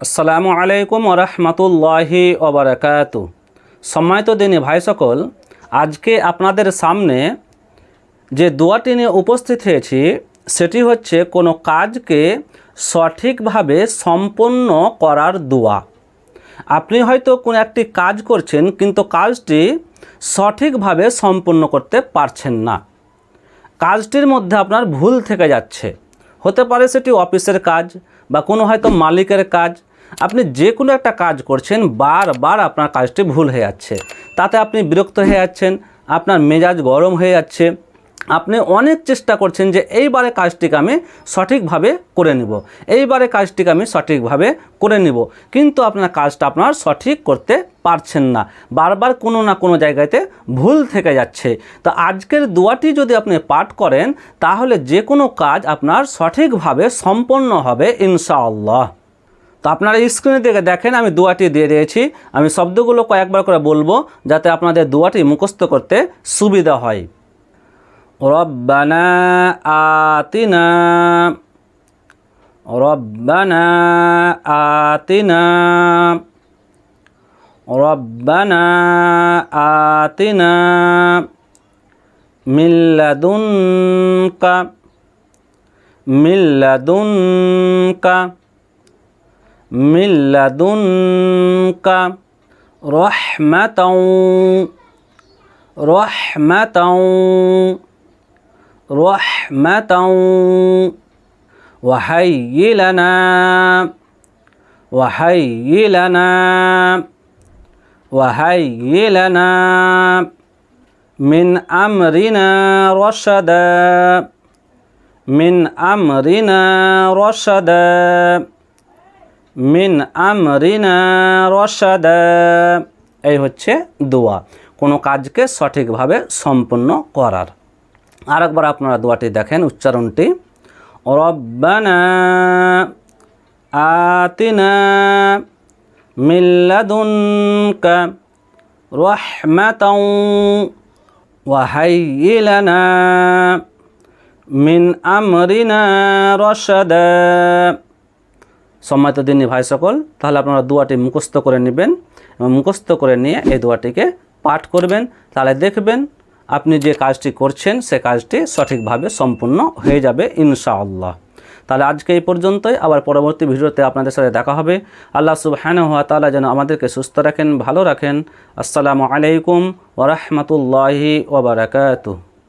আসসালামু আলাইকুম রহমতুল্লাহি ওবরাকাত সম্মানিত দিনী ভাই সকল আজকে আপনাদের সামনে যে দোয়াটি নিয়ে উপস্থিত হয়েছি, সেটি হচ্ছে কোনো কাজকে সঠিকভাবে সম্পন্ন করার দোয়া। আপনি হয়তো কোনো একটি কাজ করছেন, কিন্তু কাজটি সঠিকভাবে সম্পন্ন করতে পারছেন না। কাজটির মধ্যে আপনার ভুল থেকে যাচ্ছে। হতে পারে সেটি অফিসের কাজ বা কোনো হয়তো মালিকের কাজ, আপনি যে কোনো একটা কাজ করছেন, বারবার আপনার কাজটি ভুল হয়ে যাচ্ছে। তাতে আপনি বিরক্ত হয়ে যাচ্ছেন, আপনার মেজাজ গরম হয়ে যাচ্ছে আপনি অনেক চেষ্টা করছেন যে এইবারে কাজটিকে আমি সঠিকভাবে করে নিব। এইবারে কাজটিকে আমি সঠিকভাবে করে নিব। কিন্তু আপনার কাজটা আপনার সঠিক করতে পারছেন না। বারবার কোনো না কোনো জায়গাতে ভুল থেকে যাচ্ছে। তো আজকের দোয়াটি যদি আপনি পাঠ করেন, তাহলে যে কোনো কাজ আপনার সঠিকভাবে সম্পন্ন হবে ইনশাআল্লাহ। তো আপনারা স্ক্রিনে দিকে দেখেন, আমি দোয়াটি দিয়ে দিয়েছি। আমি শব্দগুলো কয়েকবার করে বলব, যাতে আপনাদের দোয়াটি মুখস্থ করতে সুবিধা হয়। ربنا آتنا ربنا آتنا ربنا آتنا من لدنك من لدنك من لدنك رحمة رحمة رحمة وهيئ لنا وهيئ لنا وهيئ لنا من أمرنا رشدا من أمرنا رشدا মিন আমরিনা রসাদা এই হচ্ছে দোয়া কোনো কাজকে সঠিকভাবে সম্পন্ন করার আরেকবার আপনারা দোয়াটি দেখেন, উচ্চারণটি, রব্বানা আতিনা মিল্লাদুনকা রহমাতাও ওয়াহাইয়্যি লানা মিন আমরিনা রশাদা। সম্মানিত দিনী ভাই সকল, তাহলে আপনারা দোয়াটি মুখস্থ করে নেবেন এবং মুখস্থ করে নিয়ে এই দোয়াটিকে পাঠ করবেন, তাহলে দেখবেন আপনি যে কাজটি করছেন, সে কাজটি সঠিকভাবে সম্পূর্ণ হয়ে যাবে ইনশাআল্লাহ। তাহলে আজকে এই পর্যন্তই। আবার পরবর্তী ভিডিওতে আপনাদের সাথে দেখা হবে। আল্লাহ সুবহান হাত তালা যেন আমাদেরকে সুস্থ রাখেন, ভালো রাখেন। আসসালামু আলাইকুম ওরহমতুল্লাহি ওবরাকাতুহ